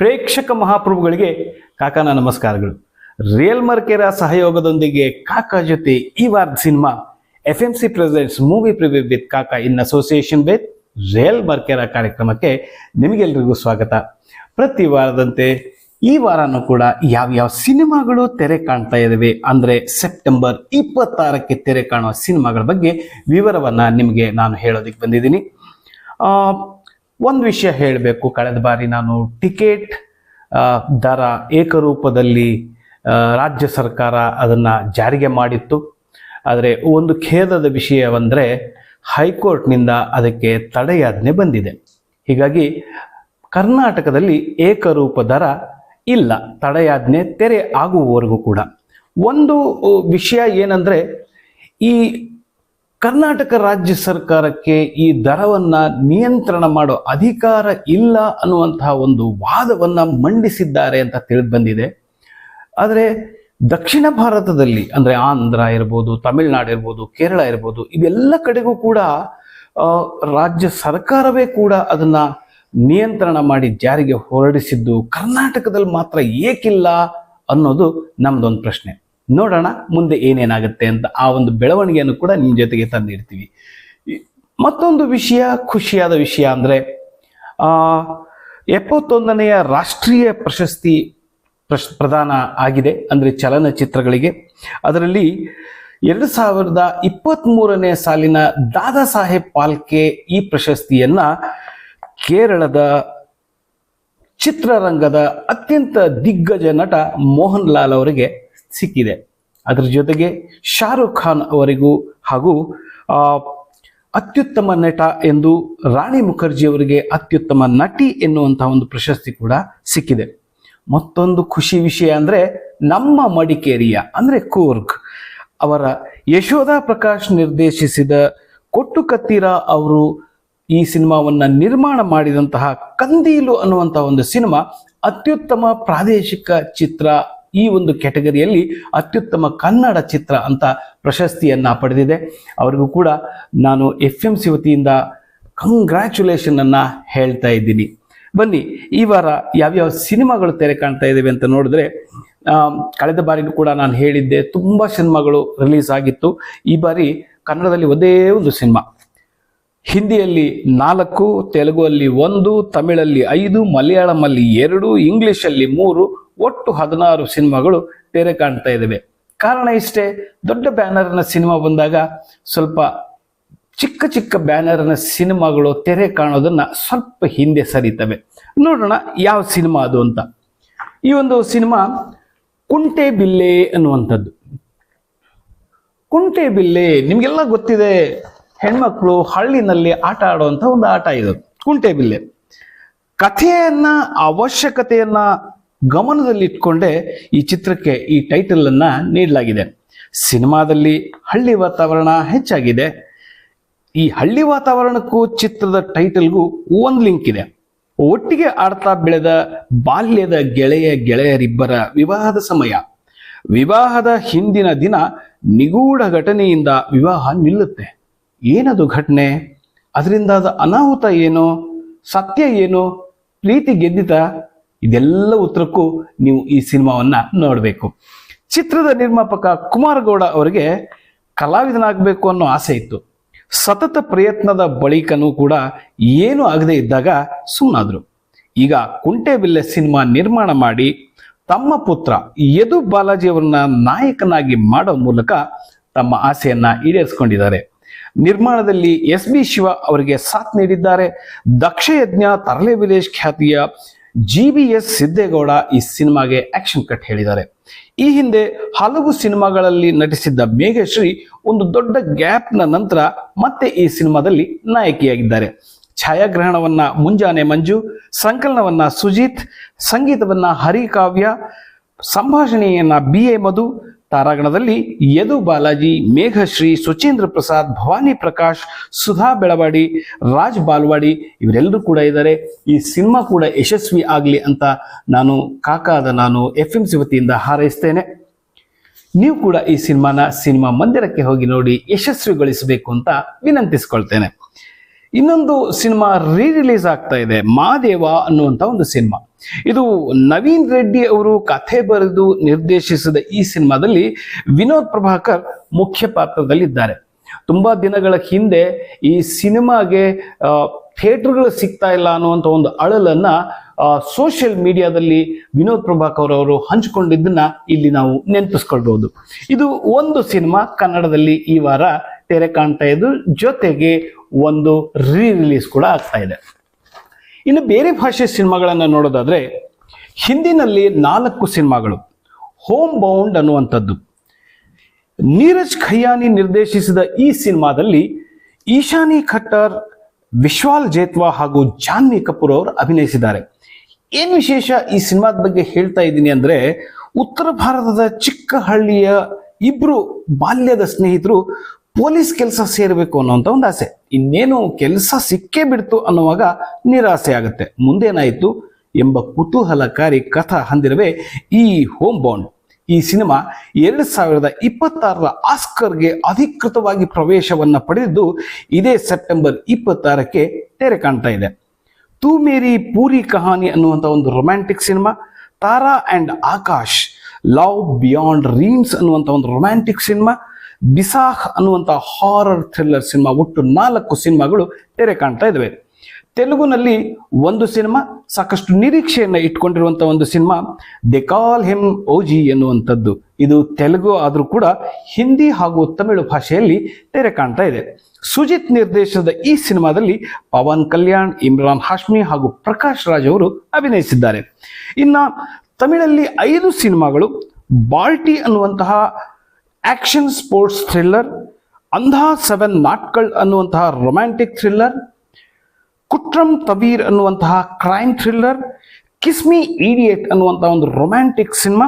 ಪ್ರೇಕ್ಷಕ ಮಹಾಪ್ರಭುಗಳಿಗೆ ಕಾಕನ ನಮಸ್ಕಾರಗಳು. ರಿಯಲ್ ಮರ್ಕೆರ ಸಹಯೋಗದೊಂದಿಗೆ ಕಾಕಾ ಜೊತೆ ಈ ವಾರದ cinema F M C presents movie preview with Kaka in association with real ಮರ್ಕೆರ ಕಾರ್ಯಕ್ರಮಕ್ಕೆ ನಿಮಗೆಲ್ರಿಗೂ ಸ್ವಾಗತ. ಪ್ರತಿ ವಾರದಂತೆ ಈ ವಾರನೂ ಕೂಡ ಯಾವ್ಯಾವ ಸಿನಿಮಾಗಳು ತೆರೆ ಕಾಣ್ತಾ ಇದ್ದಾವೆ ಅಂದರೆ ಸೆಪ್ಟೆಂಬರ್ ಇಪ್ಪತ್ತಾರಕ್ಕೆ ತೆರೆ ಕಾಣುವ ಸಿನಿಮಾಗಳ ಬಗ್ಗೆ ವಿವರವನ್ನು ನಿಮಗೆ ನಾನು ಹೇಳೋದಕ್ಕೆ ಬಂದಿದ್ದೀನಿ. ಒಂದು ವಿಷಯ ಹೇಳಬೇಕು. ಕಳೆದ ಬಾರಿ ನಾನು ಟಿಕೆಟ್ ದರ ಏಕರೂಪದಲ್ಲಿ ರಾಜ್ಯ ಸರ್ಕಾರ ಅದನ್ನು ಜಾರಿಗೆ ಮಾಡಿತ್ತು. ಆದರೆ ಒಂದು ಖೇದದ ವಿಷಯವೆಂದರೆ ಹೈಕೋರ್ಟ್ನಿಂದ ಅದಕ್ಕೆ ತಡೆಯಾಜ್ಞೆ ಬಂದಿದೆ. ಹೀಗಾಗಿ ಕರ್ನಾಟಕದಲ್ಲಿ ಏಕರೂಪ ದರ ಇಲ್ಲ. ತಡೆಯಾಜ್ಞೆ ತೆರೆ ಆಗುವವರೆಗೂ ಕೂಡ. ಒಂದು ವಿಷಯ ಏನಂದರೆ ಈ ಕರ್ನಾಟಕ ರಾಜ್ಯ ಸರ್ಕಾರಕ್ಕೆ ಈ ದರವನ್ನ ನಿಯಂತ್ರಣ ಮಾಡೋ ಅಧಿಕಾರ ಇಲ್ಲ ಅನ್ನುವಂತಹ ಒಂದು ವಾದವನ್ನ ಮಂಡಿಸಿದ್ದಾರೆ ಅಂತ ತಿಳಿದು ಬಂದಿದೆ. ಆದರೆ ದಕ್ಷಿಣ ಭಾರತದಲ್ಲಿ, ಅಂದರೆ ಆಂಧ್ರ ಇರ್ಬೋದು, ತಮಿಳುನಾಡು ಇರ್ಬೋದು, ಕೇರಳ ಇರ್ಬೋದು ಇವೆಲ್ಲ ಕಡೆಗೂ ಕೂಡ ರಾಜ್ಯ ಸರ್ಕಾರವೇ ಕೂಡ ಅದನ್ನ ನಿಯಂತ್ರಣ ಮಾಡಿ ಜಾರಿಗೆ ಹೊರಡಿಸಿದ್ದು ಕರ್ನಾಟಕದಲ್ಲಿ ಮಾತ್ರ ಏಕಿಲ್ಲ ಅನ್ನೋದು ನಮ್ದೊಂದು ಪ್ರಶ್ನೆ. ನೋಡೋಣ ಮುಂದೆ ಏನೇನಾಗುತ್ತೆ ಅಂತ ಆ ಒಂದು ಬೆಳವಣಿಗೆಯನ್ನು ಕೂಡ ನಿಮ್ಮ ಜೊತೆಗೆ ತಂದಿಡ್ತೀವಿ. ಮತ್ತೊಂದು ವಿಷಯ, ಖುಷಿಯಾದ ವಿಷಯ ಅಂದರೆ ಎಪ್ಪತ್ತೊಂದನೆಯ ರಾಷ್ಟ್ರೀಯ ಪ್ರಶಸ್ತಿ ಪ್ರಶ್, ಪ್ರದಾನ ಆಗಿದೆ ಅಂದರೆ ಚಲನಚಿತ್ರಗಳಿಗೆ. ಅದರಲ್ಲಿ ಎರಡು ಸಾವಿರದ ಇಪ್ಪತ್ತ್ಮೂರನೇ ಸಾಲಿನ ದಾದಾ ಸಾಹೇಬ್ ಪಾಲ್ಕೆ ಈ ಪ್ರಶಸ್ತಿಯನ್ನು ಕೇರಳದ ಚಿತ್ರರಂಗದ ಅತ್ಯಂತ ದಿಗ್ಗಜ ನಟ ಮೋಹನ್ ಲಾಲ್ ಅವರಿಗೆ ಸಿಕ್ಕಿದೆ. ಅದರ ಜೊತೆಗೆ ಶಾರುಖ್ ಖಾನ್ ಅವರಿಗೂ ಹಾಗೂ ಅತ್ಯುತ್ತಮ ನಟ ಎಂದು ರಾಣಿ ಮುಖರ್ಜಿ ಅವರಿಗೆ ಅತ್ಯುತ್ತಮ ನಟಿ ಎನ್ನುವಂತಹ ಒಂದು ಪ್ರಶಸ್ತಿ ಕೂಡ ಸಿಕ್ಕಿದೆ. ಮತ್ತೊಂದು ಖುಷಿ ವಿಷಯ ಅಂದರೆ ನಮ್ಮ ಮಡಿಕೇರಿಯ, ಅಂದರೆ ಕೂರ್ಗ್, ಅವರ ಯಶೋಧ ಪ್ರಕಾಶ್ ನಿರ್ದೇಶಿಸಿದ ಕೊಟ್ಟು ಕತ್ತೀರ ಅವರು ಈ ಸಿನಿಮಾವನ್ನು ನಿರ್ಮಾಣ ಮಾಡಿದಂತಹ ಕಂದೀಲು ಅನ್ನುವಂತಹ ಒಂದು ಸಿನಿಮಾ ಅತ್ಯುತ್ತಮ ಪ್ರಾದೇಶಿಕ ಚಿತ್ರ ಈ ಒಂದು ಕೆಟಗರಿಯಲ್ಲಿ ಅತ್ಯುತ್ತಮ ಕನ್ನಡ ಚಿತ್ರ ಅಂತ ಪ್ರಶಸ್ತಿಯನ್ನ ಪಡೆದಿದೆ. ಅವರಿಗೂ ಕೂಡ ನಾನು ಎಫ್ ಎಂ ಸಿ ವತಿಯಿಂದ ಕಂಗ್ರ್ಯಾಚುಲೇಷನ್ ಅನ್ನ ಹೇಳ್ತಾ ಇದ್ದೀನಿ. ಬನ್ನಿ, ಈ ವಾರ ಯಾವ್ಯಾವ ಸಿನಿಮಾಗಳು ತೆರೆ ಕಾಣ್ತಾ ಇದ್ದಾವೆ ಅಂತ ನೋಡಿದ್ರೆ ಕಳೆದ ಬಾರಿಗೂ ಕೂಡ ನಾನು ಹೇಳಿದ್ದೆ, ತುಂಬ ಸಿನಿಮಾಗಳು ರಿಲೀಸ್ ಆಗಿತ್ತು. ಈ ಬಾರಿ ಕನ್ನಡದಲ್ಲಿ ಒಂದೇ ಒಂದು ಸಿನಿಮಾ. ಹಿಂದಿಯಲ್ಲಿ ನಾಲ್ಕು ತೆಲುಗುಯಲ್ಲಿ ಒಂದು, ತಮಿಳಲ್ಲಿ ಐದು ಮಲಯಾಳಮಲ್ಲಿ ಎರಡು, ಇಂಗ್ಲಿಷಲ್ಲಿ ಮೂರು ಒಟ್ಟು ಹದಿನಾರು ಸಿನಿಮಾಗಳು ತೆರೆ ಕಾಣ್ತಾ ಇದ್ದಾವೆ ಕಾರಣ ಇಷ್ಟೇ, ದೊಡ್ಡ ಬ್ಯಾನರ್ನ ಸಿನಿಮಾ ಬಂದಾಗ ಸ್ವಲ್ಪ ಚಿಕ್ಕ ಚಿಕ್ಕ ಬ್ಯಾನರ್ನ ಸಿನಿಮಾಗಳು ತೆರೆ ಕಾಣೋದನ್ನ ಸ್ವಲ್ಪ ಹಿಂದೆ ಸರಿತವೆ. ನೋಡೋಣ ಯಾವ ಸಿನಿಮಾ ಅದು ಅಂತ. ಈ ಒಂದು ಸಿನಿಮಾ ಕುಂಟೆ ಬಿಲ್ಲೆ ಅನ್ನುವಂಥದ್ದು. ಕುಂಟೆ ಬಿಲ್ಲೆ, ನಿಮಗೆಲ್ಲ ಗೊತ್ತಿದೆ, ಹೆಣ್ಮಕ್ಳು ಹಳ್ಳಿನಲ್ಲಿ ಆಟ ಆಡುವಂಥ ಒಂದು ಆಟ ಇದು. ಕುಂಟೆ ಬಿಲ್ಲೆ. ಕಥೆಯನ್ನ, ಅವಶ್ಯಕತೆಯನ್ನ ಗಮನದಲ್ಲಿಟ್ಕೊಂಡೇ ಈ ಚಿತ್ರಕ್ಕೆ ಈ ಟೈಟಲ್ ಅನ್ನ ನೀಡಲಾಗಿದೆ. ಸಿನಿಮಾದಲ್ಲಿ ಹಳ್ಳಿ ವಾತಾವರಣ ಹೆಚ್ಚಾಗಿದೆ. ಈ ಹಳ್ಳಿ ವಾತಾವರಣಕ್ಕೂ ಚಿತ್ರದ ಟೈಟಲ್ಗೂ ಒಂದು ಲಿಂಕ್ ಇದೆ. ಒಟ್ಟಿಗೆ ಆಡ್ತಾ ಬೆಳೆದ ಬಾಲ್ಯದ ಗೆಳೆಯ ಗೆಳೆಯರಿಬ್ಬರ ವಿವಾಹದ ಸಮಯ. ವಿವಾಹದ ಹಿಂದಿನ ದಿನ ನಿಗೂಢ ಘಟನೆಯಿಂದ ವಿವಾಹ ನಿಲ್ಲುತ್ತೆ. ಏನದು ಘಟನೆ? ಅದರಿಂದಾದ ಅನಾಹುತ ಏನು? ಸತ್ಯ ಏನು? ಪ್ರೀತಿ ಗೆದ್ದಿತ? ಇದೆಲ್ಲ ಉತ್ತರಕ್ಕೂ ನೀವು ಈ ಸಿನಿಮಾವನ್ನ ನೋಡಬೇಕು. ಚಿತ್ರದ ನಿರ್ಮಾಪಕ ಕುಮಾರಗೌಡ ಅವರಿಗೆ ಕಲಾವಿದನಾಗಬೇಕು ಅನ್ನೋ ಆಸೆ ಇತ್ತು. ಸತತ ಪ್ರಯತ್ನದ ಬಳಿಕನೂ ಕೂಡ ಏನೂ ಆಗದೆ ಇದ್ದಾಗ ಸುಮ್ಮನಾದರು ಈಗ ಕುಂಟೆಬಿಲ್ಲೆ ಸಿನಿಮಾ ನಿರ್ಮಾಣ ಮಾಡಿ ತಮ್ಮ ಪುತ್ರ ಯದು ಬಾಲಾಜಿ ಅವರನ್ನ ನಾಯಕನಾಗಿ ಮಾಡೋ ಮೂಲಕ ತಮ್ಮ ಆಸೆಯನ್ನ ಈಡೇರಿಸಿಕೊಂಡಿದ್ದಾರೆ. ನಿರ್ಮಾಣದಲ್ಲಿ ಎಸ್ ಬಿ ಶಿವ ಅವರಿಗೆ ಸಾಥ್ ನೀಡಿದ್ದಾರೆ. ದಕ್ಷ ಯಜ್ಞ ತರಲೆ ವಿಲೇಶ್ ಖ್ಯಾತಿಯ ಜಿ ಬಿ ಎಸ್ ಸಿದ್ದೇಗೌಡ ಈ ಸಿನಿಮಾಗೆ ಆಕ್ಷನ್ ಕಟ್ ಹೇಳಿದ್ದಾರೆ. ಈ ಹಿಂದೆ ಹಲವು ಸಿನಿಮಾಗಳಲ್ಲಿ ನಟಿಸಿದ್ದ ಮೇಘಶ್ರೀ ಒಂದು ದೊಡ್ಡ ಗ್ಯಾಪ್ನ ನಂತರ ಮತ್ತೆ ಈ ಸಿನಿಮಾದಲ್ಲಿ ನಾಯಕಿಯಾಗಿದ್ದಾರೆ. ಛಾಯಾಗ್ರಹಣವನ್ನ ಮುಂಜಾನೆ ಮಂಜು, ಸಂಕಲನವನ್ನ ಸುಜಿತ್, ಸಂಗೀತವನ್ನ ಹರಿಕಾವ್ಯ ಸಂಭಾಷಣೆಯನ್ನ ಬಿ ಎ ಮಧು ತಾರಾಗಣದಲ್ಲಿ ಯದು ಬಾಲಾಜಿ, ಮೇಘಶ್ರೀ, ಸುಚೇಂದ್ರ ಪ್ರಸಾದ್, ಭವಾನಿ ಪ್ರಕಾಶ್, ಸುಧಾ ಬೆಳವಾಡಿ, ರಾಜ್ ಬಾಲ್ವಾಡಿ ಇವರೆಲ್ಲರೂ ಕೂಡ ಇದ್ದಾರೆ. ಈ ಸಿನಿಮಾ ಕೂಡ ಯಶಸ್ವಿ ಆಗಲಿ ಅಂತ ನಾನು ಕಾಕಾದ ನಾನು ಎಫ್ ಎಂ ಸಿ ವತಿಯಿಂದ ಹಾರೈಸ್ತೇನೆ. ನೀವು ಕೂಡ ಈ ಸಿನಿಮಾನ ಸಿನಿಮಾ ಮಂದಿರಕ್ಕೆ ಹೋಗಿ ನೋಡಿ ಯಶಸ್ವಿಗೊಳಿಸಬೇಕು ಅಂತ ವಿನಂತಿಸ್ಕೊಳ್ತೇನೆ. ಇನ್ನೊಂದು ಸಿನಿಮಾ ರೀ ರಿಲೀಸ್ ಆಗ್ತಾ ಇದೆ ಮಾದೇವ ಅನ್ನುವಂಥ ಒಂದು ಸಿನಿಮಾ. ಇದು ನವೀನ್ ರೆಡ್ಡಿ ಅವರು ಕಥೆ ಬರೆದು ನಿರ್ದೇಶಿಸಿದ ಈ ಸಿನಿಮಾದಲ್ಲಿ ವಿನೋದ್ ಪ್ರಭಾಕರ್ ಮುಖ್ಯ ಪಾತ್ರದಲ್ಲಿದ್ದಾರೆ. ತುಂಬಾ ದಿನಗಳ ಹಿಂದೆ ಈ ಸಿನಿಮಾಗೆ ಥಿಯೇಟರ್ಗಳು ಸಿಗ್ತಾ ಇಲ್ಲ ಅನ್ನುವಂಥ ಒಂದು ಅಳಲನ್ನ ಸೋಷಿಯಲ್ ಮೀಡಿಯಾದಲ್ಲಿ ವಿನೋದ್ ಪ್ರಭಾಕರ್ ಅವರು ಹಂಚಿಕೊಂಡಿದ್ದನ್ನ ಇಲ್ಲಿ ನಾವು ನೆನಪಿಸ್ಕೊಳ್ಬಹುದು. ಇದು ಒಂದು ಸಿನಿಮಾ ಕನ್ನಡದಲ್ಲಿ ಈ ವಾರ ತೆರೆ ಕಾಣ್ತಾ ಇದ್ದು, ಜೊತೆಗೆ ಒಂದು ರೀ ರಿಲೀಸ್ ಕೂಡ ಆಗ್ತಾ ಇದೆ. ಇನ್ನು ಬೇರೆ ಭಾಷೆ ಸಿನಿಮಾಗಳನ್ನು ನೋಡೋದಾದ್ರೆ, ಹಿಂದಿನಲ್ಲಿ ನಾಲ್ಕು ಸಿನಿಮಾಗಳು ಹೋಮ್ ಬೌಂಡ್ ಅನ್ನುವಂಥದ್ದು. ನೀರಜ್ ಖಯ್ಯಾನಿ ನಿರ್ದೇಶಿಸಿದ ಈ ಸಿನಿಮಾದಲ್ಲಿ ಈಶಾನಿ ಖಟ್ಟರ್, ವಿಶ್ವಾಲ್ ಜೇತ್ವಾ ಹಾಗೂ ಜಾನ್ವಿ ಕಪೂರ್ ಅವರು ಅಭಿನಯಿಸಿದ್ದಾರೆ. ಏನು ವಿಶೇಷ ಈ ಸಿನಿಮಾದ ಬಗ್ಗೆ ಹೇಳ್ತಾ ಇದ್ದೀನಿ ಅಂದರೆ, ಉತ್ತರ ಭಾರತದ ಚಿಕ್ಕ ಹಳ್ಳಿಯ ಇಬ್ಬರು ಬಾಲ್ಯದ ಸ್ನೇಹಿತರು ಪೊಲೀಸ್ ಕೆಲಸ ಸೇರಬೇಕು ಅನ್ನುವಂಥ ಒಂದು ಆಸೆ. ಇನ್ನೇನು ಕೆಲಸ ಸಿಕ್ಕೇ ಬಿಡ್ತು ಅನ್ನುವಾಗ ನಿರಾಸೆ ಆಗುತ್ತೆ. ಮುಂದೇನಾಯಿತು? ಎಂಬ ಕುತೂಹಲಕಾರಿ ಕಥಾ ಹಂದಿರವೇ ಈ ಹೋಮ್ ಬೌಂಡ್. ಈ ಸಿನಿಮಾ ಎರಡು ಸಾವಿರದ ಇಪ್ಪತ್ತಾರರ ಆಸ್ಕರ್ಗೆ ಅಧಿಕೃತವಾಗಿ ಪ್ರವೇಶವನ್ನ ಪಡೆದಿದ್ದು, ಇದೇ ಸೆಪ್ಟೆಂಬರ್ ಇಪ್ಪತ್ತಾರಕ್ಕೆ ತೆರೆ ಕಾಣ್ತಾ ಇದೆ. ತೂ ಮೇರಿ ಪೂರಿ ಕಹಾನಿ ಅನ್ನುವಂಥ ಒಂದು romantic cinema. Tara and Akash, love beyond reams ಅನ್ನುವಂಥ ಒಂದು ರೊಮ್ಯಾಂಟಿಕ್ ಸಿನಿಮಾ. ಬಿಸಾಹ್ ಅನ್ನುವಂಥ ಹಾರರ್ ಥ್ರಿಲ್ಲರ್ ಸಿನಿಮಾ ಒಟ್ಟು ನಾಲ್ಕು ಸಿನಿಮಾಗಳು ತೆರೆ ಕಾಣ್ತಾ ಇದ್ದಾವೆ. ತೆಲುಗುನಲ್ಲಿ ಒಂದು ಸಿನಿಮಾ, ಸಾಕಷ್ಟು ನಿರೀಕ್ಷೆಯನ್ನು ಇಟ್ಕೊಂಡಿರುವಂಥ ಒಂದು ಸಿನಿಮಾ, ದೆ ಕಾಲ್ ಹೆಮ್ ಓಜಿ ಎನ್ನುವಂಥದ್ದು. ಇದು ತೆಲುಗು ಆದರೂ ಕೂಡ ಹಿಂದಿ ಹಾಗೂ ತಮಿಳು ಭಾಷೆಯಲ್ಲಿ ತೆರೆ ಕಾಣ್ತಾ ಇದೆ. ಸುಜಿತ್ ನಿರ್ದೇಶನದ ಈ ಸಿನಿಮಾದಲ್ಲಿ ಪವನ್ ಕಲ್ಯಾಣ್, ಇಮ್ರಾನ್ ಹಾಶ್ಮಿ ಹಾಗೂ ಪ್ರಕಾಶ್ ರಾಜ್ ಅವರು ಅಭಿನಯಿಸಿದ್ದಾರೆ. ಇನ್ನ ತಮಿಳಲ್ಲಿ ಐದು ಸಿನಿಮಾಗಳು, ಬಾಲ್ಟಿ ಅನ್ನುವಂತಹ action sports thriller Andha seven ನಾಟ್ಗಳ್ ಅನ್ನುವಂತಹ ರೊಮ್ಯಾಂಟಿಕ್ ಥ್ರಿಲ್ಲರ್ ಕುಟ್ರಮ್ ತಬೀರ್ ಅನ್ನುವಂತಹ ಕ್ರೈಮ್ ಥ್ರಿಲ್ಲರ್ ಕಿಸ್ಮಿ ಈಡಿಯೇಟ್ ಅನ್ನುವಂಥ ಒಂದು ರೊಮ್ಯಾಂಟಿಕ್ ಸಿನಿಮಾ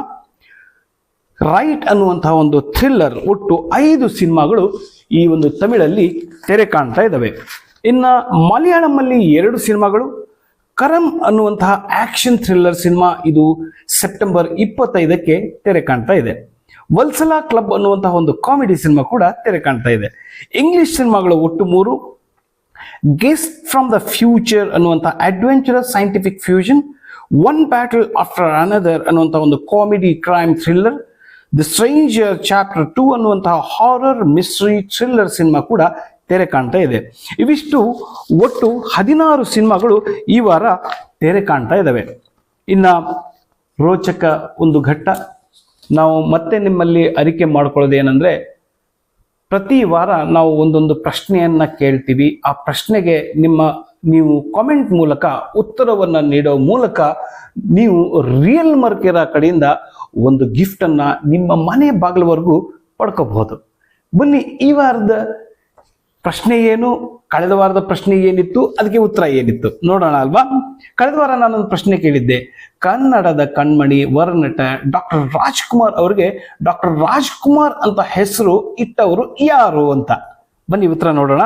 ರೈಟ್ ಅನ್ನುವಂತಹ ಒಂದು ಥ್ರಿಲ್ಲರ್ ಒಟ್ಟು ಐದು ಸಿನಿಮಾಗಳು ಈ ಒಂದು ತಮಿಳಲ್ಲಿ ತೆರೆ ಕಾಣ್ತಾ ಇದ್ದಾವೆ ಇನ್ನು ಮಲಯಾಳಂನಲ್ಲಿ ಎರಡು ಸಿನಿಮಾಗಳು ಕರಂ ಅನ್ನುವಂತಹ ಆಕ್ಷನ್ ಥ್ರಿಲ್ಲರ್ ಸಿನಿಮಾ ಇದು ಸೆಪ್ಟೆಂಬರ್ ಇಪ್ಪತ್ತೈದಕ್ಕೆ ತೆರೆ ಕಾಣ್ತಾ ಇದೆ. ವಲ್ಸಲಾ ಕ್ಲಬ್ ಅನ್ನುವಂತಹ ಒಂದು ಕಾಮಿಡಿ ಸಿನಿಮಾ ಕೂಡ ತೆರೆ ಕಾಣ್ತಾ ಇದೆ. ಇಂಗ್ಲಿಷ್ ಸಿನಿಮಾಗಳು ಒಟ್ಟು ಮೂರು. ಗೆಸ್ಟ್ ಫ್ರಮ್ ದ ಫ್ಯೂಚರ್ ಅನ್ನುವಂಥ adventurous scientific fusion one battle after another ಅನ್ನುವಂಥ ಒಂದು comedy crime thriller the stranger chapter two ಅನ್ನುವಂತಹ ಹಾರರ್ ಮಿಸ್ಟ್ರಿ ಥ್ರಿಲ್ಲರ್ ಸಿನಿಮಾ ಕೂಡ ತೆರೆ ಕಾಣ್ತಾ ಇದೆ. ಇವಿಷ್ಟು ಒಟ್ಟು ಹದಿನಾರು ಸಿನಿಮಾಗಳು ಈ ವಾರ ತೆರೆ ಕಾಣ್ತಾ ಇದ್ದಾವೆ ಇನ್ನ ರೋಚಕ ಒಂದು ಘಟ್ಟ ನಾವು ಮತ್ತೆ ನಿಮ್ಮಲ್ಲಿ ಅರಿಕೆ ಮಾಡ್ಕೊಳ್ಳೋದು ಏನಂದ್ರೆ ಪ್ರತಿ ವಾರ ನಾವು ಒಂದೊಂದು ಪ್ರಶ್ನೆಯನ್ನ ಕೇಳ್ತೀವಿ. ಆ ಪ್ರಶ್ನೆಗೆ ನಿಮ್ಮ, ನೀವು ಕಾಮೆಂಟ್ ಮೂಲಕ, ಉತ್ತರವನ್ನು ನೀಡೋ ಮೂಲಕ ನೀವು ರಿಯಲ್ ಮರ್ಕೆರ ಕಡೆಯಿಂದ ಒಂದು ಗಿಫ್ಟ್ ಅನ್ನ ನಿಮ್ಮ ಮನೆ ಬಾಗಿಲವರೆಗೂ ಪಡ್ಕೋಬಹುದು. ಬನ್ನಿ ಈ ವಾರದ ಪ್ರಶ್ನೆ ಏನು? ಕಳೆದ ವಾರದ ಪ್ರಶ್ನೆ ಏನಿತ್ತು? ಅದಕ್ಕೆ ಉತ್ತರ ಏನಿತ್ತು? ನೋಡೋಣ ಅಲ್ವಾ? ಕಳೆದ ವಾರ ನಾನೊಂದು ಪ್ರಶ್ನೆ ಕೇಳಿದ್ದೆ. ಕನ್ನಡದ ಕಣ್ಮಣಿ ವರನಟ ಡಾಕ್ಟರ್ ರಾಜ್ಕುಮಾರ್ ಅವರಿಗೆ ಡಾಕ್ಟರ್ ರಾಜ್ಕುಮಾರ್ ಅಂತ ಹೆಸರು ಇಟ್ಟವರು ಯಾರು ಅಂತ? ಬನ್ನಿ ಉತ್ತರ ನೋಡೋಣ.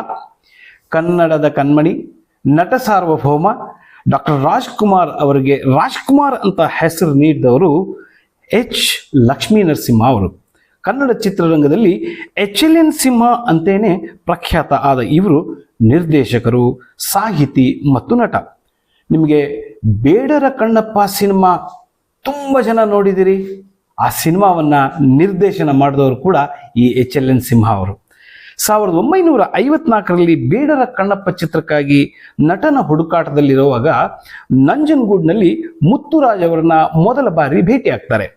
ಕನ್ನಡದ ಕಣ್ಮಣಿ, ನಟ ಸಾರ್ವಭೌಮ, ಡಾಕ್ಟರ್ ರಾಜ್ಕುಮಾರ್ ಅವರಿಗೆ ರಾಜ್ಕುಮಾರ್ ಅಂತ ಹೆಸರು ನೀಡಿದವರು ಎಚ್ ಲಕ್ಷ್ಮೀ ನರಸಿಂಹ ಅವರು. ಕನ್ನಡ ಚಿತ್ರರಂಗದಲ್ಲಿ ಎಚ್ ಎಲ್ ಎನ್ ಸಿಂಹ ಅಂತೇನೆ ಪ್ರಖ್ಯಾತ ಆದ ಇವರು ನಿರ್ದೇಶಕರು, ಸಾಹಿತಿ ಮತ್ತು ನಟ. ನಿಮಗೆ ಬೇಡರ ಕಣ್ಣಪ್ಪ ಸಿನಿಮಾ ತುಂಬ ಜನ ನೋಡಿದಿರಿ. ಆ ಸಿನಿಮಾವನ್ನ ನಿರ್ದೇಶನ ಮಾಡಿದವರು ಕೂಡ ಈ ಎಚ್ ಎಲ್ ಎನ್ ಸಿಂಹ ಅವರು. ಸಾವಿರದ ಒಂಬೈನೂರ ಐವತ್ನಾಲ್ಕರಲ್ಲಿ ಬೇಡರ ಕಣ್ಣಪ್ಪ ಚಿತ್ರಕ್ಕಾಗಿ ನಟನ ಹುಡುಕಾಟದಲ್ಲಿರುವಾಗ ನಂಜನಗೂಡ್ನಲ್ಲಿ ಮುತ್ತುರಾಜ್ ಅವರನ್ನ ಮೊದಲ ಬಾರಿ ಭೇಟಿ ಆಗ್ತಾರೆ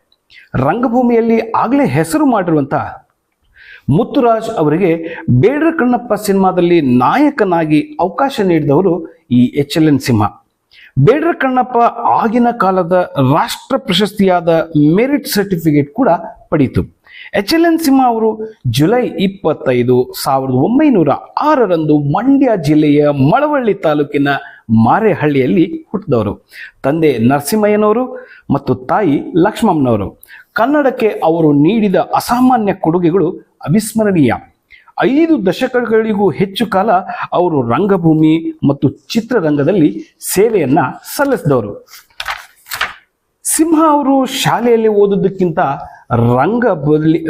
ರಂಗಭೂಮಿಯಲ್ಲಿ ಆಗಲೇ ಹೆಸರು ಮಾಡಿರುವಂಥ ಮುತ್ತುರಾಜ್ ಅವರಿಗೆ ಬೇಡರ ಕಣ್ಣಪ್ಪ ಸಿನಿಮಾದಲ್ಲಿ ನಾಯಕನಾಗಿ ಅವಕಾಶ ನೀಡಿದವರು ಈ ಎಚ್ ಎಲ್ ಎನ್ ಸಿಂಹ. ಬೇಡರ ಕಣ್ಣಪ್ಪ ಆಗಿನ ಕಾಲದ ರಾಷ್ಟ್ರ ಪ್ರಶಸ್ತಿಯಾದ ಮೆರಿಟ್ ಸರ್ಟಿಫಿಕೇಟ್ ಕೂಡ ಪಡೀತು. ಎಚ್ ಎಲ್ ಎನ್ ಸಿಂಹ ಅವರು ಜುಲೈ ಇಪ್ಪತ್ತೈದು ಸಾವಿರದ ಒಂಬೈನೂರ ಆರರಂದು ಮಂಡ್ಯ ಜಿಲ್ಲೆಯ ಮಳವಳ್ಳಿ ತಾಲೂಕಿನ ಮಾರೇಹಳ್ಳಿಯಲ್ಲಿ ಹುಟ್ಟಿದವರು. ತಂದೆ ನರಸಿಂಹಯ್ಯನವರು ಮತ್ತು ತಾಯಿ ಲಕ್ಷ್ಮಮ್ಮನವರು. ಕನ್ನಡಕ್ಕೆ ಅವರು ನೀಡಿದ ಅಸಾಮಾನ್ಯ ಕೊಡುಗೆಗಳು ಅವಿಸ್ಮರಣೀಯ. ಐದು ದಶಕಗಳಿಗೂ ಹೆಚ್ಚು ಕಾಲ ಅವರು ರಂಗಭೂಮಿ ಮತ್ತು ಚಿತ್ರರಂಗದಲ್ಲಿ ಸೇವೆಯನ್ನ ಸಲ್ಲಿಸಿದವರು. ಸಿಂಹ ಅವರು ಶಾಲೆಯಲ್ಲಿ ಓದುದಕ್ಕಿಂತ ರಂಗ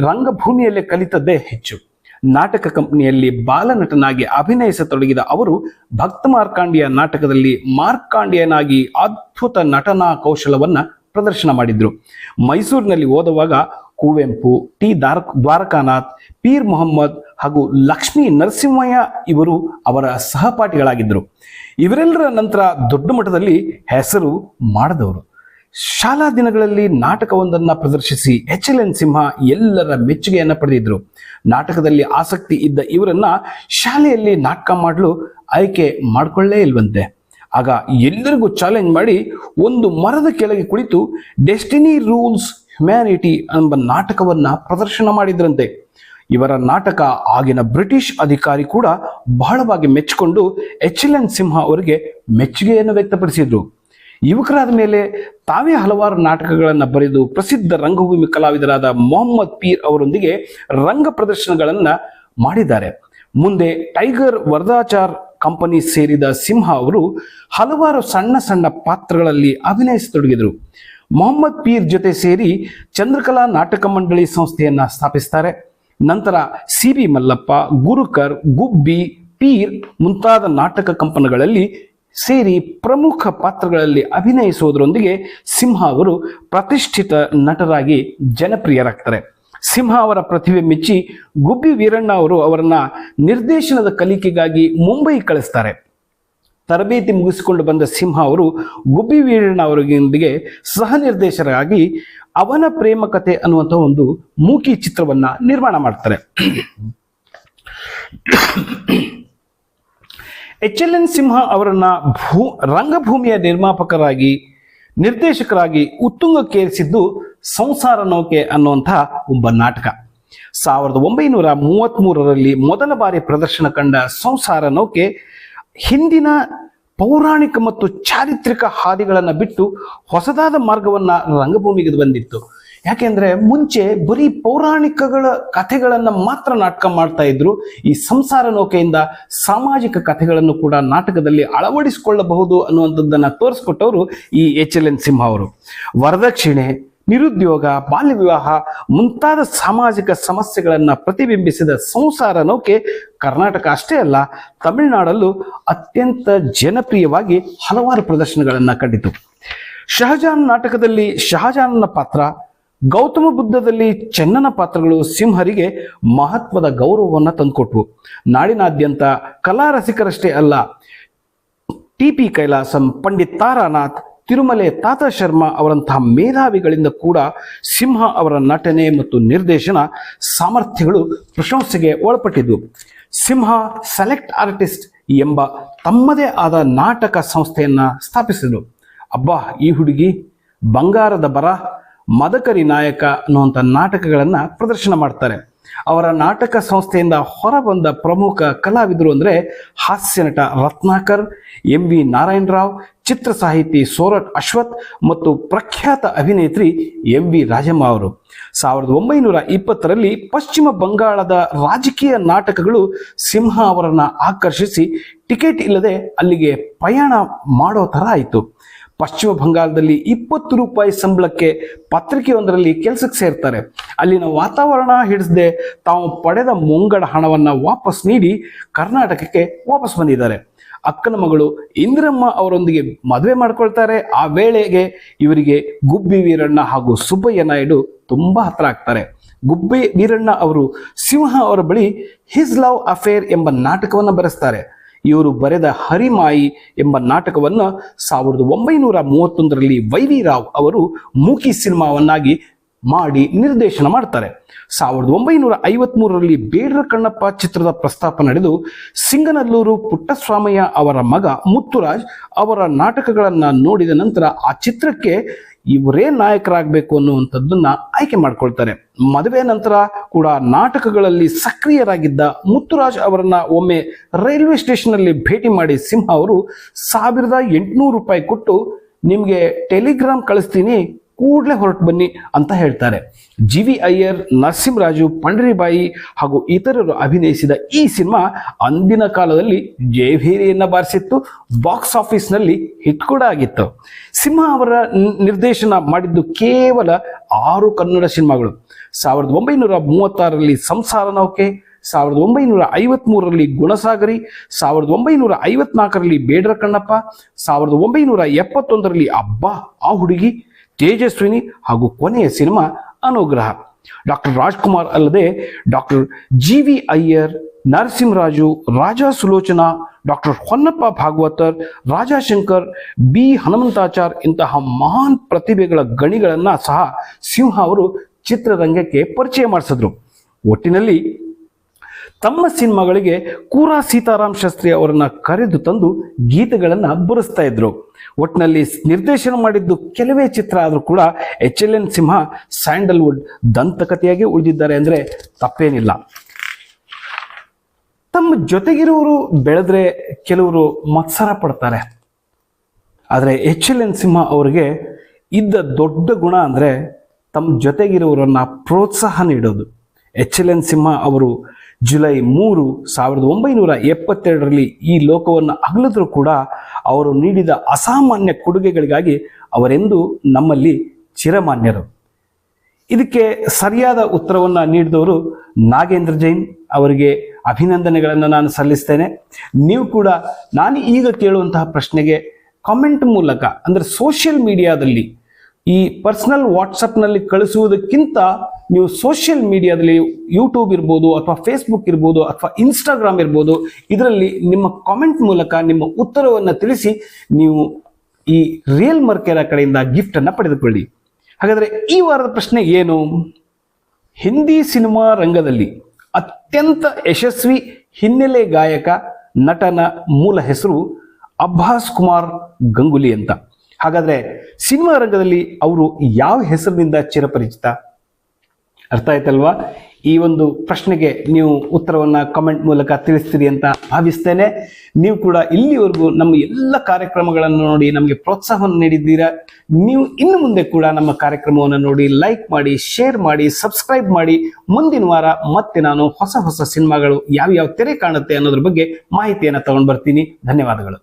ರಂಗಭೂಮಿಯಲ್ಲೇ ಕಲಿತದ್ದೇ ಹೆಚ್ಚು. ನಾಟಕ ಕಂಪನಿಯಲ್ಲಿ ಬಾಲನಟನಾಗಿ ಅಭಿನಯಿಸತೊಡಗಿದ ಅವರು ಭಕ್ತ ಮಾರ್ಕಾಂಡಿಯ ನಾಟಕದಲ್ಲಿ ಮಾರ್ಕಾಂಡಿಯನಾಗಿ ಅದ್ಭುತ ನಟನಾ ಕೌಶಲವನ್ನ ಪ್ರದರ್ಶನ ಮಾಡಿದ್ರು. ಮೈಸೂರಿನಲ್ಲಿ ಓದುವಾಗ ಕುವೆಂಪು, ಟಿ ದಾರ್, ದ್ವಾರಕಾನಾಥ್, ಪೀರ್ ಮೊಹಮ್ಮದ್ ಹಾಗೂ ಲಕ್ಷ್ಮೀ ನರಸಿಂಹಯ್ಯ ಇವರು ಅವರ ಸಹಪಾಠಿಗಳಾಗಿದ್ದರು ಇವರೆಲ್ಲರ ನಂತರ ದೊಡ್ಡ ಮಟ್ಟದಲ್ಲಿ ಹೆಸರು ಮಾಡಿದವರು. ಶಾಲಾ ದಿನಗಳಲ್ಲಿ ನಾಟಕವೊಂದನ್ನು ಪ್ರದರ್ಶಿಸಿ ಎಚ್ ಎಲ್ ಎನ್ ಸಿಂಹ ಎಲ್ಲರ ಮೆಚ್ಚುಗೆಯನ್ನು ಪಡೆದಿದ್ರು. ನಾಟಕದಲ್ಲಿ ಆಸಕ್ತಿ ಇದ್ದ ಇವರನ್ನ ಶಾಲೆಯಲ್ಲಿ ನಾಟಕ ಮಾಡಲು ಆಯ್ಕೆ ಮಾಡಿಕೊಳ್ಳೇ ಇಲ್ವಂತೆ. ಆಗ ಎಲ್ಲರಿಗೂ ಚಾಲೆಂಜ್ ಮಾಡಿ ಒಂದು ಮರದ ಕೆಳಗೆ ಕುಳಿತು ಡೆಸ್ಟಿನಿ ರೂಲ್ಸ್ ಹ್ಯುಮ್ಯಾನಿಟಿ ಎಂಬ ನಾಟಕವನ್ನ ಪ್ರದರ್ಶನ ಮಾಡಿದ್ರಂತೆ. ಇವರ ನಾಟಕ ಆಗಿನ ಬ್ರಿಟಿಷ್ ಅಧಿಕಾರಿ ಕೂಡ ಬಹಳವಾಗಿ ಮೆಚ್ಚಿಕೊಂಡು ಎಚ್ ಎಲ್ ಎನ್ ಸಿಂಹ ಅವರಿಗೆ ಮೆಚ್ಚುಗೆಯನ್ನು ವ್ಯಕ್ತಪಡಿಸಿದ್ರು. ಯುವಕರಾದ ಮೇಲೆ ತಾವೇ ಹಲವಾರು ನಾಟಕಗಳನ್ನು ಬರೆದು ಪ್ರಸಿದ್ಧ ರಂಗಭೂಮಿ ಕಲಾವಿದರಾದ ಮೊಹಮ್ಮದ್ ಪೀರ್ ಅವರೊಂದಿಗೆ ರಂಗ ಪ್ರದರ್ಶನಗಳನ್ನು ಮಾಡಿದ್ದಾರೆ. ಮುಂದೆ ಟೈಗರ್ ವರದಾಚಾರ್ ಕಂಪನಿ ಸೇರಿದ ಸಿಂಹ ಅವರು ಹಲವಾರು ಸಣ್ಣ ಸಣ್ಣ ಪಾತ್ರಗಳಲ್ಲಿ ಅಭಿನಯಿಸತೊಡಗಿದರು. ಮೊಹಮ್ಮದ್ ಪೀರ್ ಜೊತೆ ಸೇರಿ ಚಂದ್ರಕಲಾ ನಾಟಕ ಮಂಡಳಿ ಸಂಸ್ಥೆಯನ್ನ ಸ್ಥಾಪಿಸ್ತಾರೆ. ನಂತರ C B Mallappa, Gurukar, Gubbi, peer ಮುಂತಾದ ನಾಟಕ ಕಂಪನಿಗಳಲ್ಲಿ ಸೇರಿ ಪ್ರಮುಖ ಪಾತ್ರಗಳಲ್ಲಿ ಅಭಿನಯಿಸುವುದರೊಂದಿಗೆ ಸಿಂಹ ಅವರು ಪ್ರತಿಷ್ಠಿತ ನಟರಾಗಿ ಜನಪ್ರಿಯರಾಗ್ತಾರೆ. ಸಿಂಹ ಅವರ ಪ್ರತಿಭೆ ಮೆಚ್ಚಿ ಗುಬ್ಬಿ ವೀರಣ್ಣ ಅವರು ಅವರನ್ನ ನಿರ್ದೇಶನದ ಕಲಿಕೆಗಾಗಿ ಮುಂಬೈ ಕಳಿಸ್ತಾರೆ. ತರಬೇತಿ ಮುಗಿಸಿಕೊಂಡು ಬಂದ ಸಿಂಹ ಅವರು ಗುಬ್ಬಿ ವೀರಣ್ಣ ಅವರಿಗೆ ಸಹ ನಿರ್ದೇಶಕರಾಗಿ ಅವನ ಪ್ರೇಮ ಕಥೆ ಅನ್ನುವಂಥ ಒಂದು ಮೂಕಿ ಚಿತ್ರವನ್ನ ನಿರ್ಮಾಣ ಮಾಡ್ತಾರೆ. ಎಚ್ ಎಲ್ ಎನ್ ಸಿಂಹ ಅವರನ್ನ ಭೂ, ರಂಗಭೂಮಿಯ ನಿರ್ಮಾಪಕರಾಗಿ, ನಿರ್ದೇಶಕರಾಗಿ ಉತ್ತುಂಗಕ್ಕೇರಿಸಿದ್ದು ಸಂಸಾರ ನೌಕೆ ಅನ್ನುವಂತಹ ಒಬ್ಬ ನಾಟಕ. ಸಾವಿರದ ಒಂಬೈನೂರ ಮೂವತ್ತ್ಮೂರರಲ್ಲಿ ಮೊದಲ ಬಾರಿ ಪ್ರದರ್ಶನ ಕಂಡ ಸಂಸಾರ ನೌಕೆ ಹಿಂದಿನ ಪೌರಾಣಿಕ ಮತ್ತು ಚಾರಿತ್ರಿಕ ಹಾದಿಗಳನ್ನು ಬಿಟ್ಟು ಹೊಸದಾದ ಮಾರ್ಗವನ್ನು ರಂಗಭೂಮಿಗೆ ಬಂದಿತ್ತು. ಯಾಕೆಂದ್ರೆ ಮುಂಚೆ ಬರೀ ಪೌರಾಣಿಕಗಳ ಕಥೆಗಳನ್ನ ಮಾತ್ರ ನಾಟಕ ಮಾಡ್ತಾ ಇದ್ರು. ಈ ಸಂಸಾರ ನೌಕೆಯಿಂದ ಸಾಮಾಜಿಕ ಕಥೆಗಳನ್ನು ಕೂಡ ನಾಟಕದಲ್ಲಿ ಅಳವಡಿಸಿಕೊಳ್ಳಬಹುದು ಅನ್ನುವಂಥದ್ದನ್ನ ತೋರಿಸ್ಕೊಟ್ಟವರು ಈ ಎಚ್ ಎಲ್ ಎನ್ ಸಿಂಹ ಅವರು. ವರದಕ್ಷಿಣೆ, ನಿರುದ್ಯೋಗ, ಬಾಲ್ಯ ವಿವಾಹ ಮುಂತಾದ ಸಾಮಾಜಿಕ ಸಮಸ್ಯೆಗಳನ್ನು ಪ್ರತಿಬಿಂಬಿಸಿದ ಸಂಸಾರ ನೌಕೆ ಕರ್ನಾಟಕ ಅಷ್ಟೇ ಅಲ್ಲ, ತಮಿಳುನಾಡಲ್ಲೂ ಅತ್ಯಂತ ಜನಪ್ರಿಯವಾಗಿ ಹಲವಾರು ಪ್ರದರ್ಶನಗಳನ್ನು ಕಂಡಿತು. ಶಹಜಾನ್ ನಾಟಕದಲ್ಲಿ ಶಹಜಾನ್ನ ಪಾತ್ರ ಗೌತಮ ಬುದ್ಧದಲ್ಲಿ ಚೆನ್ನನ ಪಾತ್ರಗಳು ಸಿಂಹರಿಗೆ ಮಹತ್ವದ ಗೌರವವನ್ನು ತಂದುಕೊಟ್ವು. ನಾಡಿನಾದ್ಯಂತ ಕಲಾ ರಸಿಕರಷ್ಟೇ ಅಲ್ಲ ಟಿ ಪಿ ಕೈಲಾಸಂ, ಪಂಡಿತ್ ತಾರಾನಾಥ್, ತಿರುಮಲೆ ತಾತ ಶರ್ಮಾ ಅವರಂತಹ ಮೇಧಾವಿಗಳಿಂದ ಕೂಡ ಸಿಂಹ ಅವರ ನಟನೆ ಮತ್ತು ನಿರ್ದೇಶನ ಸಾಮರ್ಥ್ಯಗಳು ಪ್ರಶಂಸೆಗೆ ಒಳಪಟ್ಟಿದ್ವು. ಸಿಂಹ ಸೆಲೆಕ್ಟ್ ಆರ್ಟಿಸ್ಟ್ ಎಂಬ ತಮ್ಮದೇ ಆದ ನಾಟಕ ಸಂಸ್ಥೆಯನ್ನ ಸ್ಥಾಪಿಸಿದರು ಅಬ್ಬಾ, ಈ ಹುಡುಗಿ ಬಂಗಾರದ ಬರ ಮದಕರಿ ನಾಯಕ ಅನ್ನುವಂಥ ನಾಟಕಗಳನ್ನು ಪ್ರದರ್ಶನ ಮಾಡ್ತಾರೆ. ಅವರ ನಾಟಕ ಸಂಸ್ಥೆಯಿಂದ ಹೊರಬಂದ ಪ್ರಮುಖ ಕಲಾವಿದರು ಅಂದರೆ ಹಾಸ್ಯ ನಟ ರತ್ನಾಕರ್ ಎಂ ವಿ ನಾರಾಯಣರಾವ್, ಚಿತ್ರ ಸಾಹಿತಿ ಸೋರಟ್ ಅಶ್ವಥ್ ಮತ್ತು ಪ್ರಖ್ಯಾತ ಅಭಿನೇತ್ರಿ ಎಂ ವಿ ರಾಜಮ್ಮ ಅವರು. ಸಾವಿರದ ಒಂಬೈನೂರ ಇಪ್ಪತ್ತರಲ್ಲಿ ಪಶ್ಚಿಮ ಬಂಗಾಳದ ರಾಜಕೀಯ ನಾಟಕಗಳು ಸಿಂಹ ಅವರನ್ನು ಆಕರ್ಷಿಸಿ, ಟಿಕೆಟ್ ಇಲ್ಲದೆ ಅಲ್ಲಿಗೆ ಪ್ರಯಾಣ ಮಾಡೋ ಥರ ಆಯಿತು. ಪಶ್ಚಿಮ ಬಂಗಾಳದಲ್ಲಿ ಇಪ್ಪತ್ತು ರೂಪಾಯಿ ಸಂಬಳಕ್ಕೆ ಪತ್ರಿಕೆಯೊಂದರಲ್ಲಿ ಕೆಲಸಕ್ಕೆ ಸೇರ್ತಾರೆ. ಅಲ್ಲಿನ ವಾತಾವರಣ ಹಿಡಿಸದೆ ತಾವು ಪಡೆದ ಮುಂಗಡ ಹಣವನ್ನು ವಾಪಸ್ ನೀಡಿ ಕರ್ನಾಟಕಕ್ಕೆ ವಾಪಸ್ ಬಂದಿದ್ದಾರೆ. ಅಕ್ಕನ ಮಗಳು ಇಂದಿರಮ್ಮ ಅವರೊಂದಿಗೆ ಮದುವೆ ಮಾಡ್ಕೊಳ್ತಾರೆ. ಆ ವೇಳೆಗೆ ಇವರಿಗೆ ಗುಬ್ಬಿ ವೀರಣ್ಣ ಹಾಗೂ ಸುಬ್ಬಯ್ಯ ನಾಯ್ಡು ತುಂಬ ಹತ್ರ ಆಗ್ತಾರೆ. ಗುಬ್ಬಿ ವೀರಣ್ಣ ಅವರು ಸಿಂಹ ಅವರ ಬಳಿ ಹಿಸ್ ಲವ್ ಅಫೇರ್ ಎಂಬ ನಾಟಕವನ್ನು ಬರೆಸ್ತಾರೆ. ಇವರು ಬರೆದ ಹರಿಮಾಯಿ ಎಂಬ ನಾಟಕವನ್ನು ಸಾವಿರದ ಒಂಬೈನೂರ ಮೂವತ್ತೊಂದರಲ್ಲಿ ವೈ ವಿ ರಾವ್ ಅವರು ಮೂಕಿ ಸಿನಿಮಾವನ್ನಾಗಿ ಮಾಡಿ ನಿರ್ದೇಶನ ಮಾಡ್ತಾರೆ. ಸಾವಿರದ ಒಂಬೈನೂರ ಐವತ್ಮೂರರಲ್ಲಿ ಬೇಡ್ರ ಕಣ್ಣಪ್ಪ ಚಿತ್ರದ ಪ್ರಸ್ತಾಪ ನಡೆದು ಸಿಂಗನಲ್ಲೂರು ಪುಟ್ಟಸ್ವಾಮಯ್ಯ ಅವರ ಮಗ ಮುತ್ತುರಾಜ್ ಅವರ ನಾಟಕಗಳನ್ನು ನೋಡಿದ ನಂತರ ಆ ಚಿತ್ರಕ್ಕೆ ಇವರೇ ನಾಯಕರಾಗಬೇಕು ಅನ್ನುವಂಥದ್ದನ್ನ ಆಯ್ಕೆ ಮಾಡ್ಕೊಳ್ತಾರೆ. ಮದುವೆ ನಂತರ ಕೂಡ ನಾಟಕಗಳಲ್ಲಿ ಸಕ್ರಿಯರಾಗಿದ್ದ ಮುತ್ತುರಾಜ್ ಅವರನ್ನ ಒಮ್ಮೆ ರೈಲ್ವೆ ಸ್ಟೇಷನ್ನಲ್ಲಿ ಭೇಟಿ ಮಾಡಿ ಸಿಂಹ ಅವರು ಸಾವಿರದ ಎಂಟುನೂರು ರೂಪಾಯಿ ಕೊಟ್ಟು ನಿಮಗೆ ಟೆಲಿಗ್ರಾಮ್ ಕಳಿಸ್ತೀನಿ ಕೂಡಲೇ ಹೊರಟು ಬನ್ನಿ ಅಂತ ಹೇಳ್ತಾರೆ. ಜಿ ವಿ ಅಯ್ಯರ್ ನರಸಿಂಹರಾಜು ಪಂಡರಿಬಾಯಿ ಹಾಗೂ ಇತರರು ಅಭಿನಯಿಸಿದ ಈ ಸಿನಿಮಾ ಅಂದಿನ ಕಾಲದಲ್ಲಿ ಜೇಭೇರಿಯನ್ನ ಬಾರಿಸಿತ್ತು ಬಾಕ್ಸ್ ಆಫೀಸ್ನಲ್ಲಿ ಹಿಟ್ ಕೂಡ ಆಗಿತ್ತು. ಸಿಂಹ ಅವರ ನಿರ್ದೇಶನ ಮಾಡಿದ್ದು ಕೇವಲ ಆರು ಕನ್ನಡ ಸಿನಿಮಾಗಳು. ಸಾವಿರದ ಒಂಬೈನೂರ ಮೂವತ್ತಾರರಲ್ಲಿ ಸಂಸಾರ ನೌಕೆ, ಸಾವಿರದ ಒಂಬೈನೂರ ಐವತ್ಮೂರರಲ್ಲಿ ಗುಣಸಾಗರಿ, ಸಾವಿರದ ಒಂಬೈನೂರ ಐವತ್ನಾಲ್ಕರಲ್ಲಿ ಬೇಡರ ಕಣ್ಣಪ್ಪ, ಸಾವಿರದ ಒಂಬೈನೂರ ಎಪ್ಪತ್ತೊಂದರಲ್ಲಿ ಅಬ್ಬಾ ಆ ಹುಡುಗಿ ತೇಜಸ್ವಿನಿ ಹಾಗೂ ಕೊನೆಯ ಸಿನಿಮಾ ಅನುಗ್ರಹ. ಡಾಕ್ಟರ್ ರಾಜ್ಕುಮಾರ್ ಅಲ್ಲದೆ doctor G V Iyer, Narasimharaju, Raja Sulochana, doctor Honnappa Bhagavatar Rajashankar B. Hanumanthachar ಇಂತಹ ಮಹಾನ್ ಪ್ರತಿಭೆಗಳ ಗಣಿಗಳನ್ನ ಸಹ ಸಿಂಹ ಅವರು ಚಿತ್ರರಂಗಕ್ಕೆ ಪರಿಚಯ ಮಾಡಿಸಿದ್ರು. ಒಟ್ಟಿನಲ್ಲಿ ತಮ್ಮ ಸಿನಿಮಾಗಳಿಗೆ ಕೂರಾ ಸೀತಾರಾಮ್ ಶಾಸ್ತ್ರಿ ಅವರನ್ನು ಕರೆದು ತಂದು ಗೀತೆಗಳನ್ನು ಬರೆಸ್ತಾ ಇದ್ರು. ಒಟ್ಟಿನಲ್ಲಿ ನಿರ್ದೇಶನ ಮಾಡಿದ್ದು ಕೆಲವೇ ಚಿತ್ರ ಆದರೂ ಕೂಡ H L N Simha, Sandalwood ದಂತಕಥೆಯಾಗಿ ಉಳಿದಿದ್ದಾರೆ ಅಂದ್ರೆ ತಪ್ಪೇನಿಲ್ಲ. ತಮ್ಮ ಜೊತೆಗಿರುವವರು ಬೆಳೆದ್ರೆ ಕೆಲವರು ಮತ್ಸರ ಪಡ್ತಾರೆ. ಆದರೆ ಎಚ್ ಎಲ್ ಎನ್ ಸಿಂಹ ಅವರಿಗೆ ಇದ್ದ ದೊಡ್ಡ ಗುಣ ಅಂದರೆ ತಮ್ಮ ಜೊತೆಗಿರುವವರನ್ನ ಪ್ರೋತ್ಸಾಹ ನೀಡೋದು. ಎಚ್ ಎಲ್ ಎನ್ ಸಿಂಹ ಅವರು ಜುಲೈ ಮೂರು ಸಾವಿರದ ಒಂಬೈನೂರ ಎಪ್ಪತ್ತೆರಡರಲ್ಲಿ ಈ ಲೋಕವನ್ನು ಅಗಲಿದ್ರು ಕೂಡ ಅವರು ನೀಡಿದ ಅಸಾಮಾನ್ಯ ಕೊಡುಗೆಗಳಿಗಾಗಿ ಅವರೆಂದು ನಮ್ಮಲ್ಲಿ ಚಿರಮಾನ್ಯರು. ಇದಕ್ಕೆ ಸರಿಯಾದ ಉತ್ತರವನ್ನು ನೀಡಿದವರು ನಾಗೇಂದ್ರ ಜೈನ್ ಅವರಿಗೆ ಅಭಿನಂದನೆಗಳನ್ನು ನಾನು ಸಲ್ಲಿಸ್ತೇನೆ. ನೀವು ಕೂಡ ನಾನು ಈಗ ಕೇಳುವಂತಹ ಪ್ರಶ್ನೆಗೆ ಕಾಮೆಂಟ್ ಮೂಲಕ ಅಂದರೆ ಸೋಷಿಯಲ್ ಮೀಡಿಯಾದಲ್ಲಿ ಈ ಪರ್ಸನಲ್ ವಾಟ್ಸಪ್ನಲ್ಲಿ ಕಳಿಸುವುದಕ್ಕಿಂತ ನೀವು ಸೋಷಿಯಲ್ ಮೀಡಿಯಾದಲ್ಲಿ ಯೂಟ್ಯೂಬ್ ಇರ್ಬೋದು ಅಥವಾ ಫೇಸ್ಬುಕ್ ಇರ್ಬೋದು ಅಥವಾ ಇನ್ಸ್ಟಾಗ್ರಾಮ್ ಇರ್ಬೋದು, ಇದರಲ್ಲಿ ನಿಮ್ಮ ಕಾಮೆಂಟ್ ಮೂಲಕ ನಿಮ್ಮ ಉತ್ತರವನ್ನು ತಿಳಿಸಿ ನೀವು ಈ ರಿಯಲ್ ಮರ್ಕೆರ ಕಡೆಯಿಂದ ಗಿಫ್ಟನ್ನು ಪಡೆದುಕೊಳ್ಳಿ. ಹಾಗಾದರೆ ಈ ವಾರದ ಪ್ರಶ್ನೆ ಏನು? ಹಿಂದಿ ಸಿನಿಮಾ ರಂಗದಲ್ಲಿ ಅತ್ಯಂತ ಯಶಸ್ವಿ ಹಿನ್ನೆಲೆ ಗಾಯಕ, ನಟನ ಮೂಲ ಹೆಸರು ಅಬ್ಬಾಸ್ ಕುಮಾರ್ ಗಂಗುಲಿ ಅಂತ. ಹಾಗಾದರೆ ಸಿನಿಮಾ ರಂಗದಲ್ಲಿ ಅವರು ಯಾವ ಹೆಸರಿನಿಂದ ಚಿರಪರಿಚಿತ? ಅರ್ಥ ಆಯ್ತಲ್ವಾ? ಈ ಒಂದು ಪ್ರಶ್ನೆಗೆ ನೀವು ಉತ್ತರವನ್ನು ಕಮೆಂಟ್ ಮೂಲಕ ತಿಳಿಸ್ತೀರಿ ಅಂತ ಭಾವಿಸ್ತೇನೆ. ನೀವು ಕೂಡ ಇಲ್ಲಿವರೆಗೂ ನಮ್ಮ ಎಲ್ಲ ಕಾರ್ಯಕ್ರಮಗಳನ್ನು ನೋಡಿ ನಮಗೆ ಪ್ರೋತ್ಸಾಹವನ್ನು ನೀಡಿದ್ದೀರಾ? ನೀವು ಇನ್ನು ಮುಂದೆ ಕೂಡ ನಮ್ಮ ಕಾರ್ಯಕ್ರಮವನ್ನು ನೋಡಿ ಲೈಕ್ ಮಾಡಿ ಶೇರ್ ಮಾಡಿ ಸಬ್ಸ್ಕ್ರೈಬ್ ಮಾಡಿ. ಮುಂದಿನ ವಾರ ಮತ್ತೆ ನಾನು ಹೊಸ ಹೊಸ ಸಿನಿಮಾಗಳು ಯಾವ್ಯಾವ ತೆರೆ ಕಾಣುತ್ತೆ ಅನ್ನೋದ್ರ ಬಗ್ಗೆ ಮಾಹಿತಿಯನ್ನು ತಗೊಂಡು ಬರ್ತೀನಿ. ಧನ್ಯವಾದಗಳು.